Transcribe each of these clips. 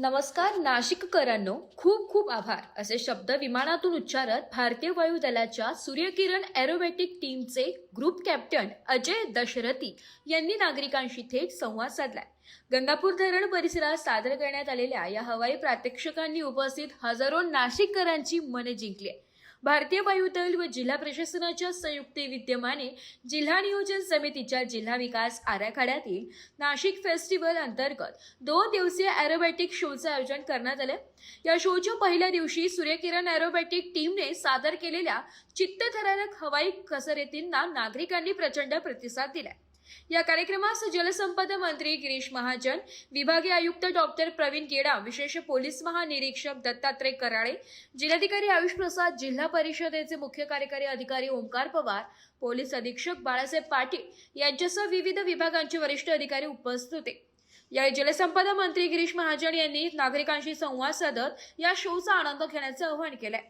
नमस्कार नाशिककरांनो खूप खूप आभार असे शब्द विमानातून उच्चारत भारतीय वायुदलाच्या सूर्यकिरण एरोबॅटिक टीमचे ग्रुप कॅप्टन अजय दशरथी यांनी नागरिकांशी थेट संवाद साधलाय गंगापूर धरण परिसरात सादर करण्यात आलेल्या या हवाई प्रात्यक्षिकांनी उपस्थित हजारो नाशिककरांची मने जिंकली आहे. भारतीय वायुदल व जिल्हा प्रशासनाच्या संयुक्त विद्यमाने जिल्हा नियोजन समितीच्या जिल्हा विकास आराखड्यातील नाशिक फेस्टिवल अंतर्गत दोन दिवसीय ॲरोबॅटिक शोचं आयोजन करण्यात आलं. या शोच्या पहिल्या दिवशी सूर्यकिरण ॲरोबॅटिक टीमने सादर केलेल्या चित्तथरारक हवाई कसरतींना नागरिकांनी प्रचंड प्रतिसाद दिलाय. या कार्यक्रमास जलसंपदा मंत्री गिरीश महाजन विभागीय आयुक्त डॉक्टर प्रवीण गेडा विशेष पोलीस महानिरीक्षक दत्तात्रय कराळे जिल्हाधिकारी आयुष प्रसाद जिल्हा परिषदेचे मुख्य कार्यकारी अधिकारी ओंकार पवार पोलीस अधीक्षक बाळासाहेब पाटील यांच्यासह विविध विभागांचे वरिष्ठ अधिकारी उपस्थित होते. या जलसंपदा मंत्री गिरीश महाजन यांनी नागरिकांशी संवाद साधत या शोचा आनंद घेण्याचं आवाहन केलंय.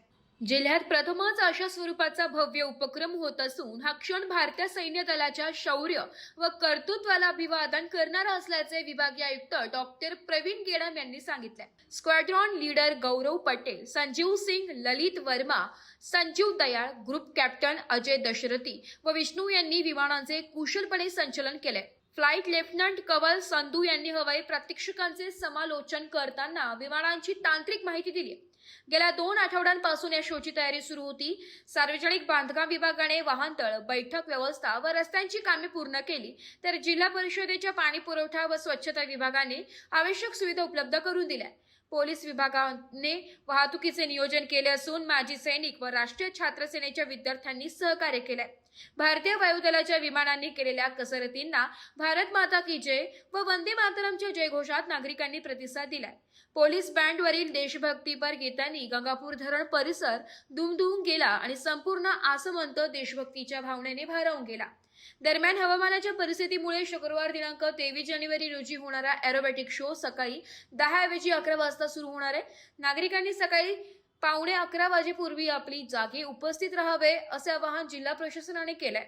जिल्ह्यात प्रथमच अशा स्वरूपाचा भव्य उपक्रम होत असून हा क्षण भारतीय सैन्य दलाच्या शौर्य व कर्तृत्वाला अभिवादन करणारा असल्याचे विभागीय आयुक्त डॉक्टर प्रवीण गेडम यांनी सांगितले. Squadron leader Gaurav Patel Sanjeev Singh Lalit Verma Sanjeev Dayal group captain Ajay Dasharathi व विष्णू यांनी विमानांचे कुशलपणे संचलन केले. फ्लाईट लेफ्टनंट कवल संधू यांनी हवाई प्रात्यक्षिकांचे समालोचन करताना विमानांची तांत्रिक माहिती दिली. गेल्या दोन आठवड्यांपासून या शोची तयारी सुरू होती. सार्वजनिक बांधकाम विभागाने वाहनतळ बैठक व्यवस्था व रस्त्यांची कामे पूर्ण केली. तर जिल्हा परिषदेच्या पाणी पुरवठा व स्वच्छता विभागाने आवश्यक सुविधा उपलब्ध करून दिल्या. पोलीस विभागाने वाहतुकीचे नियोजन केले असून माजी सैनिक व राष्ट्रीय छात्र सेनेच्या विद्यार्थ्यांनी सहकार्य केले भारतीय वायुदलाच्या विमानांनी केलेल्या कसरतींना भारत माता की जय व वंदे मातरमच्या जयघोषात नागरिकांनी प्रतिसाद दिलाय. पोलीस बँडवरील देशभक्तीपर गीतांनी गंगापूर धरण परिसर दुमदुमून गेला आणि संपूर्ण आसमंत देशभक्तीच्या भावनेने भारावून गेला. दरम्यान हवामानाच्या परिस्थितीमुळे शुक्रवार दिनांक तेवीस जानेवारी रोजी होणारा अॅरोबॅटिक शो सकाळी दहा ऐवजी अकरा वाजता सुरू होणार आहे. नागरिकांनी सकाळी पावणे अकरा वाजेपूर्वी आपली जागी उपस्थित राहावे असे आवाहन जिल्हा प्रशासनाने केलंय.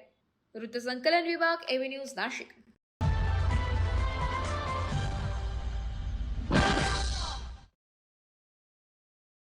वृत्तसंकलन विभाग एव्ही न्यूज नाशिक.